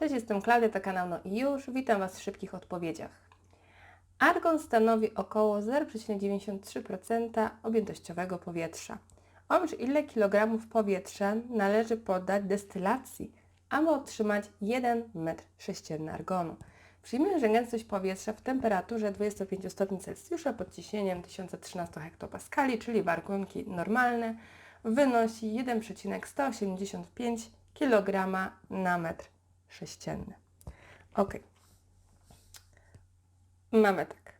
Cześć, jestem Klaudia, to kanał No i już. Witam Was w szybkich odpowiedziach. Argon stanowi około 0,93% objętościowego powietrza. Oblicz ile kilogramów powietrza należy poddać destylacji, aby otrzymać 1 m3 argonu. Przyjmijmy, że gęstość powietrza w temperaturze 25 stopni Celsjusza pod ciśnieniem 1013 hektopaskali, czyli warunki normalne, wynosi 1,185 kg na metr sześcienny. Ok. Mamy tak.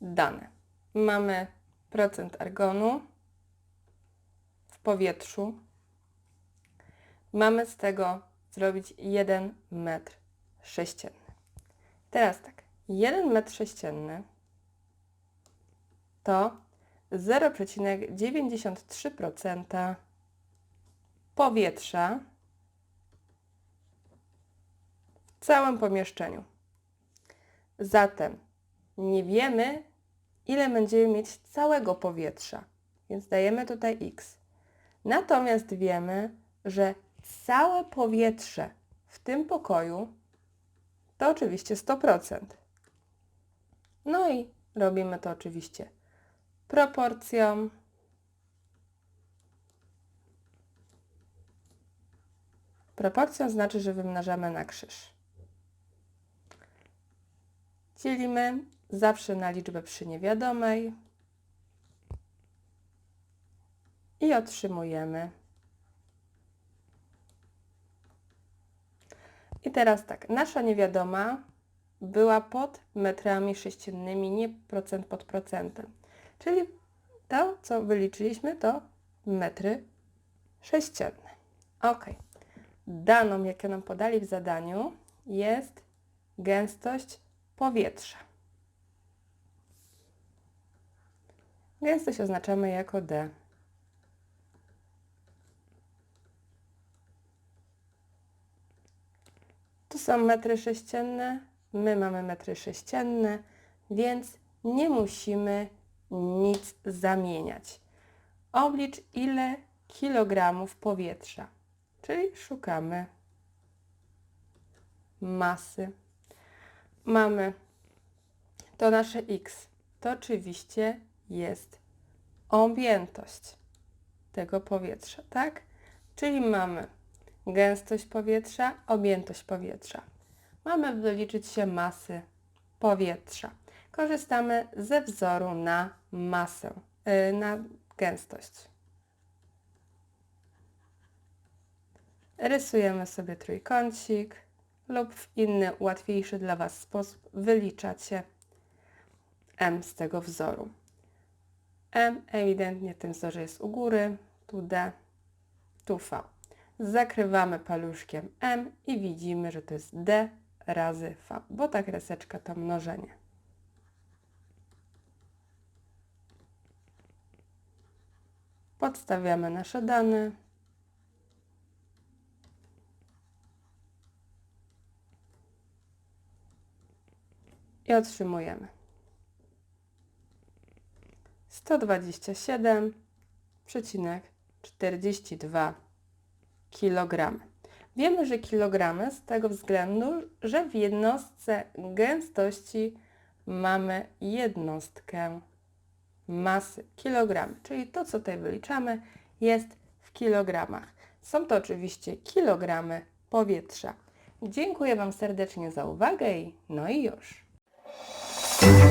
Dane. Mamy procent argonu w powietrzu. Mamy z tego zrobić 1 metr sześcienny. Teraz tak. 1 metr sześcienny to 0,93% powietrza w całym pomieszczeniu. Zatem nie wiemy, ile będziemy mieć całego powietrza, więc dajemy tutaj x. Natomiast wiemy, że całe powietrze w tym pokoju to oczywiście 100%. No i robimy to oczywiście proporcją Proporcją znaczy, że wymnażamy na krzyż. Dzielimy zawsze na liczbę przy niewiadomej i otrzymujemy. I teraz tak, nasza niewiadoma była pod metrami sześciennymi, nie procent pod procentem. Czyli to, co wyliczyliśmy, to metry sześcienne. Ok. Daną, jaką nam podali w zadaniu, jest gęstość powietrza. Gęstość oznaczamy jako D. Tu są metry sześcienne, my mamy metry sześcienne, więc nie musimy nic zamieniać. Oblicz ile kilogramów powietrza, czyli szukamy masy. Mamy to nasze x, to oczywiście jest objętość tego powietrza, tak? Czyli mamy gęstość powietrza, objętość powietrza. Mamy wyliczyć się masy powietrza. Korzystamy ze wzoru na masę, yy, na gęstość. Rysujemy sobie trójkącik lub w inny, łatwiejszy dla Was sposób wyliczacie m z tego wzoru. m ewidentnie w tym wzorze jest u góry, tu d, tu v. Zakrywamy paluszkiem m i widzimy, że to jest d razy v, bo ta kreseczka to mnożenie. Podstawiamy nasze dane. I otrzymujemy 127,42 kg. Wiemy, że kilogramy z tego względu, że w jednostce gęstości mamy jednostkę masy kilogramy, czyli to, co tutaj wyliczamy, jest w kilogramach. Są to oczywiście kilogramy powietrza. Dziękuję Wam serdecznie za uwagę i no i już. Thank you.